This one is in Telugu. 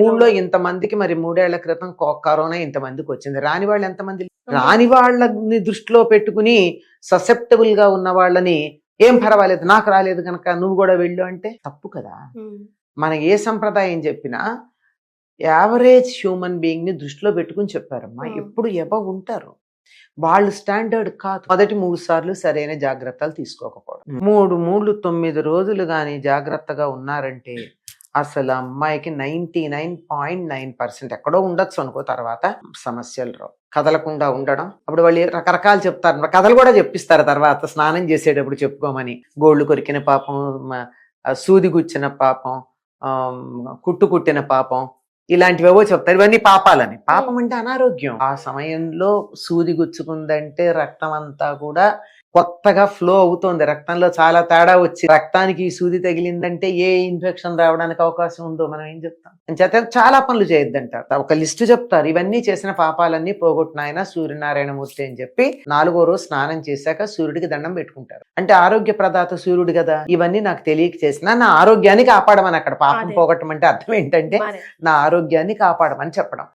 ఊళ్ళో ఇంతమందికి మరి మూడేళ్ళ క్రితం కరోనా ఇంతమందికి వచ్చింది. రాని వాళ్ళు ఎంతమంది? రాని వాళ్ళని దృష్టిలో పెట్టుకుని ససెప్టబుల్గా ఉన్న వాళ్ళని ఏం పర్వాలేదు నాకు రాలేదు కనుక నువ్వు కూడా వెళ్ళు అంటే తప్పు కదా. ఉమ్. మన ఏ సంప్రదాయం చెప్పినా యావరేజ్ హ్యూమన్ బీయింగ్ని దృష్టిలో పెట్టుకుని చెప్పారమ్మా. Hmm. ఎప్పుడు ఎవ ఉంటారు? వాళ్ళు స్టాండర్డ్ కాదు. మొదటి మూడు సార్లు సరైన జాగ్రత్తలు తీసుకోకపోవడం. మూడు మూడు తొమ్మిది రోజులు కానీ జాగ్రత్తగా ఉన్నారంటే అసలు అమ్మాయికి ninety nine point nine percent ఎక్కడో ఉండొచ్చు అనుకో తర్వాత సమస్యలు రావు కదలకుండా ఉండడం. అప్పుడు వాళ్ళు రకరకాలు చెప్తారు. కథలు కూడా చెప్పిస్తారు తర్వాత స్నానం చేసేటప్పుడు చెప్పుకోమని. గోళ్ళు కొరికిన పాపం సూది గుచ్చిన పాపం కుట్టు కుట్టిన పాపం ఇలాంటివేవో చెప్తారు? ఇవన్నీ పాపాలని. పాపం అంటే అనారోగ్యం. ఆ సమయంలో సూది గుచ్చుకుందంటే రక్తం అంతా కూడా కొత్తగా ఫ్లో అవుతోంది. రక్తంలో చాలా తేడా వచ్చి రక్తానికి ఈ సూది తగిలిందంటే ఏ ఇన్ఫెక్షన్ రావడానికి అవకాశం ఉందో మనం ఏం చెప్తాం? చేత చాలా పనులు చేయొద్దంటారు. ఒక లిస్టు చెప్తారు. ఇవన్నీ చేసిన పాపాలన్నీ పోగొట్టిన ఆయన సూర్యనారాయణమూర్తి అని చెప్పి నాలుగో రోజు స్నానం చేశాక సూర్యుడికి దండం పెట్టుకుంటారు. అంటే ఆరోగ్య ప్రదాత సూర్యుడు కదా? ఇవన్నీ నాకు తెలియక చేసిన నా ఆరోగ్యాన్ని కాపాడమని అక్కడ పాపం. పోగొట్టమంటే అర్థం ఏంటంటే. నా ఆరోగ్యాన్ని కాపాడమని చెప్పడం.